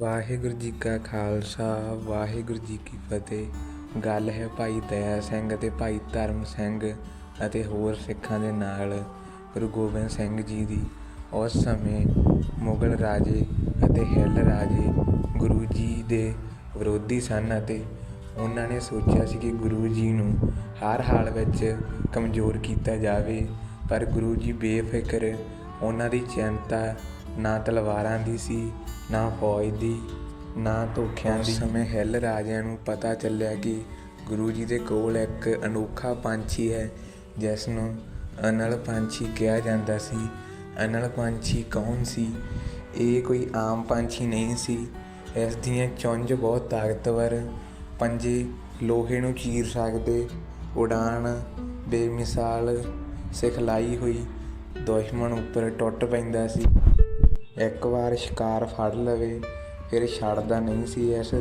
ਵਾਹਿਗੁਰੂ ਜੀ ਕਾ ਖਾਲਸਾ, ਵਾਹਿਗੁਰੂ ਜੀ ਕੀ ਫਤਿਹ। ਗੱਲ ਹੈ ਭਾਈ ਦਇਆ ਸਿੰਘ ਅਤੇ ਭਾਈ ਧਰਮ ਸਿੰਘ ਅਤੇ ਹੋਰ ਸਿੱਖਾਂ ਦੇ ਨਾਲ, ਗੁਰੂ ਗੋਬਿੰਦ ਸਿੰਘ ਜੀ ਦੀ। ਉਸ ਸਮੇਂ ਮੁਗਲ ਰਾਜੇ ਅਤੇ ਹਿੱਲ ਰਾਜੇ ਗੁਰੂ ਜੀ ਦੇ ਵਿਰੋਧੀ ਸਨ ਅਤੇ ਉਹਨਾਂ ਨੇ ਸੋਚਿਆ ਸੀ ਕਿ ਗੁਰੂ ਜੀ ਨੂੰ ਹਰ ਹਾਲ ਵਿੱਚ ਕਮਜ਼ੋਰ ਕੀਤਾ ਜਾਵੇ, ਪਰ ਗੁਰੂ ਜੀ ਬੇਫਿਕਰ ਉਹਨਾਂ ਦੀ ਚਿੰਤਾ ਨਾ ਤਲਵਾਰਾਂ ਦੀ ਸੀ ਨਾ ਫੌਜ ਦੀ ਨਾ ਧੋਖਿਆਂ ਦੀ। ਸਮੇਂ ਹਿੱਲ ਰਾਜਿਆਂ ਨੂੰ ਪਤਾ ਚੱਲਿਆ ਕਿ ਗੁਰੂ ਜੀ ਦੇ ਕੋਲ ਇੱਕ ਅਨੋਖਾ ਪੰਛੀ ਹੈ ਜਿਸ ਨੂੰ ਅਨਲ ਪੰਛੀ ਕਿਹਾ ਜਾਂਦਾ ਸੀ। ਅਨਲ ਪੰਛੀ ਕੌਣ ਸੀ? ਇਹ ਕੋਈ ਆਮ ਪੰਛੀ ਨਹੀਂ ਸੀ। ਇਸ ਦੀਆਂ ਚੁੰਝ ਬਹੁਤ ਤਾਕਤਵਰ ਪੰਜੇ ਲੋਹੇ ਨੂੰ ਚੀਰ ਸਕਦੇ ਉਡਾਨ ਬੇਮਿਸਾਲ ਸਿਖਲਾਈ ਹੋਈ ਦੁਸ਼ਮਣ ਉੱਪਰ ਟੁੱਟ ਪੈਂਦਾ ਸੀ। ਇੱਕ ਵਾਰ ਸ਼ਿਕਾਰ ਫੜ ਲਵੇ, ਫਿਰ ਛੱਡਦਾ ਨਹੀਂ ਸੀ ਇਸ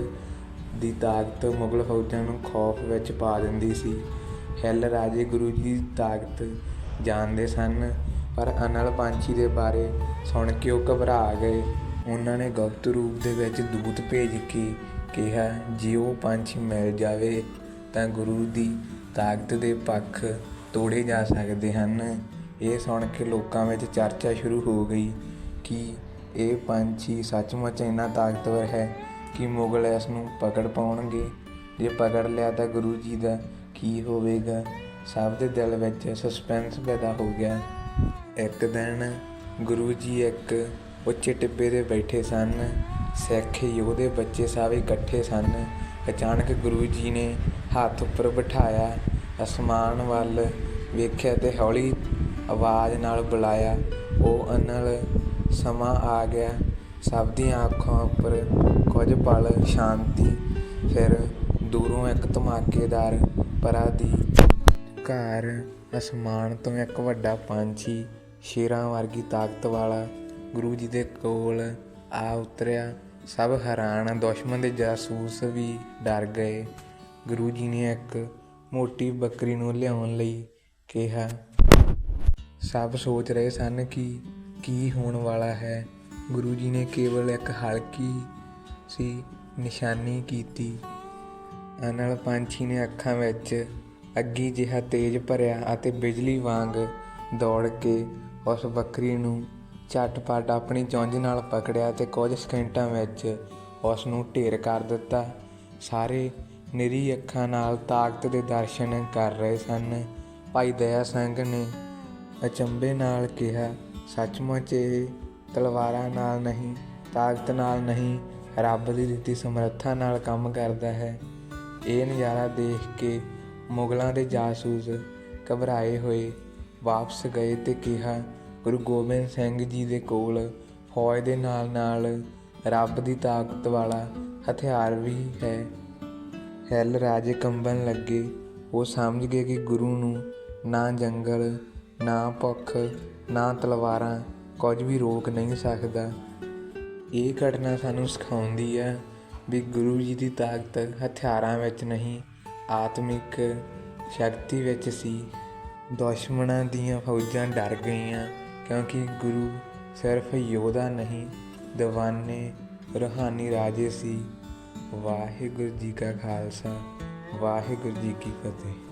ਦੀ ਤਾਕਤ। ਮੁਗਲ ਫੌਜਾਂ ਨੂੰ ਖੌਫ ਵਿੱਚ ਪਾ ਦਿੰਦੀ ਸੀ। ਹਿੱਲ ਰਾਜੇ ਗੁਰੂ ਜੀ ਦੀ ਤਾਕਤ ਜਾਣਦੇ ਸਨ, ਪਰ ਅਨਲ ਪੰਛੀ ਦੇ ਬਾਰੇ ਸੁਣ ਕੇ ਉਹ ਘਬਰਾ ਗਏ। ਉਹਨਾਂ ਨੇ ਗੁਪਤ ਰੂਪ ਦੇ ਵਿੱਚ ਦੂਤ ਭੇਜ ਕੇ ਕਿਹਾ, ਜੇ ਉਹ ਪੰਛੀ ਮਿਲ ਜਾਵੇ, ਤਾਂ ਗੁਰੂ ਦੀ ਤਾਕਤ ਦੇ ਪੱਖ ਤੋੜੇ ਜਾ ਸਕਦੇ ਹਨ। ਇਹ ਸੁਣ ਕੇ ਲੋਕਾਂ ਵਿੱਚ ਚਰਚਾ ਸ਼ੁਰੂ ਹੋ ਗਈ। ਕਿ ਇਹ ਪੰਛੀ ਸੱਚਮੁੱਚ ਇੰਨਾ ਤਾਕਤਵਰ ਹੈ ਕਿ ਮੁਗਲ ਇਸ ਨੂੰ ਪਕੜ ਪਾਉਣਗੇ। ਜੇ ਪਕੜ ਲਿਆ ਤਾਂ ਗੁਰੂ ਜੀ ਦਾ ਕੀ ਹੋਵੇਗਾ? ਸਭ ਦੇ ਦਿਲ ਵਿੱਚ ਸਸਪੈਂਸ ਪੈਦਾ ਹੋ ਗਿਆ। ਇੱਕ ਦਿਨ ਗੁਰੂ ਜੀ ਇੱਕ ਉੱਚੇ ਟਿੱਬੇ ਤੇ ਬੈਠੇ ਸਨ। ਸਿੱਖ ਯੋਧੇ ਬੱਚੇ ਸਭ ਇਕੱਠੇ ਸਨ। ਅਚਾਨਕ ਗੁਰੂ ਜੀ ਨੇ ਹੱਥ ਉੱਪਰ ਬਿਠਾਇਆ। ਅਸਮਾਨ ਵੱਲ ਵੇਖਿਆ ਤੇ ਹੌਲੀ ਆਵਾਜ਼ ਨਾਲ ਬੁਲਾਇਆ। ਉਹ ਅਨਲ ਸਮਾਂ ਆ ਗਿਆ। ਸਭ ਦੀਆਂ ਅੱਖਾਂ ਉੱਪਰ ਕੁਝ ਪਲ ਸ਼ਾਂਤੀ, ਫਿਰ ਦੂਰੋਂ ਇੱਕ ਧਮਾਕੇਦਾਰ ਪਰਾਦੀ ਘਰ ਅਸਮਾਨ ਤੋਂ ਇੱਕ ਵੱਡਾ ਪੰਛੀ ਸ਼ੇਰਾਂ ਵਰਗੀ ਤਾਕਤ ਵਾਲਾ ਗੁਰੂ ਜੀ ਦੇ ਕੋਲ ਆ ਉਤਰਿਆ। ਸਭ ਹੈਰਾਨ, ਦੁਸ਼ਮਣ ਦੇ ਜਾਸੂਸ ਵੀ ਡਰ ਗਏ। ਗੁਰੂ ਜੀ ਨੇ ਇੱਕ ਮੋਟੀ ਬੱਕਰੀ ਨੂੰ ਲਿਆਉਣ ਲਈ ਕਿਹਾ ਸਭ ਸੋਚ ਰਹੇ ਸਨ ਕਿ ਕੀ ਹੋਣ ਵਾਲਾ ਹੈ। ਗੁਰੂ ਜੀ ਨੇ ਕੇਵਲ ਇੱਕ ਹਲਕੀ ਸੀ ਨਿਸ਼ਾਨੀ ਕੀਤੀ। ਅਨਲ ਪੰਛੀ ਨੇ ਅੱਖਾਂ ਵਿੱਚ ਅੱਗੀ ਜਿਹਾ ਤੇਜ ਭਰਿਆ ਅਤੇ ਬਿਜਲੀ ਵਾਂਗ ਦੌੜ ਕੇ ਉਸ ਬੱਕਰੀ ਨੂੰ ਝਟਪਟ ਆਪਣੀ ਚੁੰਝ ਨਾਲ ਪਕੜਿਆ ਤੇ ਕੁਝ ਸਕਿੰਟਾਂ ਵਿੱਚ ਉਸ ਨੂੰ ਢੇਰ ਕਰ ਦਿੱਤਾ। ਸਾਰੇ ਨਿਰੀ ਅੱਖਾਂ ਨਾਲ ਤਾਕਤ ਦੇ ਦਰਸ਼ਨ ਕਰ ਰਹੇ ਸਨ। ਭਾਈ ਦਇਆ ਸਿੰਘ ਨੇ ਅਚੰਬੇ ਨਾਲ ਕਿਹਾ, ਸੱਚਮੁੱਚ ਇਹ ਤਲਵਾਰਾਂ ਨਾਲ ਨਹੀਂ, ਤਾਕਤ ਨਾਲ ਨਹੀਂ, ਰੱਬ ਦੀ ਦਿੱਤੀ ਸਮਰੱਥਾ ਨਾਲ ਕੰਮ ਕਰਦਾ ਹੈ। ਇਹ ਨਜ਼ਾਰਾ ਦੇਖ ਕੇ ਮੁਗਲਾਂ ਦੇ ਜਾਸੂਸ ਘਬਰਾਏ ਹੋਏ ਵਾਪਸ ਗਏ ਤੇ ਕਿਹਾ, ਗੁਰੂ ਗੋਬਿੰਦ ਸਿੰਘ ਜੀ ਦੇ ਕੋਲ ਫੌਜ ਦੇ ਨਾਲ ਨਾਲ ਰੱਬ ਦੀ ਤਾਕਤ ਵਾਲਾ ਹਥਿਆਰ ਵੀ ਹੈ। ਹਿੱਲ ਰਾਜੇ ਕੰਬਣ ਲੱਗੇ। ਉਹ ਸਮਝ ਗਏ ਕਿ ਗੁਰੂ ਨੂੰ ਨਾ ਜੰਗਲ ਨਾ ਭੁੱਖ, ਨਾ ਤਲਵਾਰਾਂ, ਕੁਝ ਵੀ ਰੋਕ ਨਹੀਂ ਸਕਦਾ। ਇਹ ਘਟਨਾ ਸਾਨੂੰ ਸਿਖਾਉਂਦੀ ਹੈ ਵੀ ਗੁਰੂ ਜੀ ਦੀ ਤਾਕਤ ਹਥਿਆਰਾਂ ਵਿੱਚ ਨਹੀਂ, ਆਤਮਿਕ ਸ਼ਕਤੀ ਵਿੱਚ ਸੀ। ਦੁਸ਼ਮਣਾਂ ਦੀਆਂ ਫੌਜਾਂ ਡਰ ਗਈਆਂ ਕਿਉਂਕਿ ਗੁਰੂ ਸਿਰਫ ਯੋਧਾ ਨਹੀਂ, ਦੀਵਾਨੇ ਰੂਹਾਨੀ ਰਾਜੇ ਸੀ। ਵਾਹਿਗੁਰੂ ਜੀ ਕਾ ਖਾਲਸਾ, ਵਾਹਿਗੁਰੂ ਜੀ ਕੀ ਫਤਿਹ।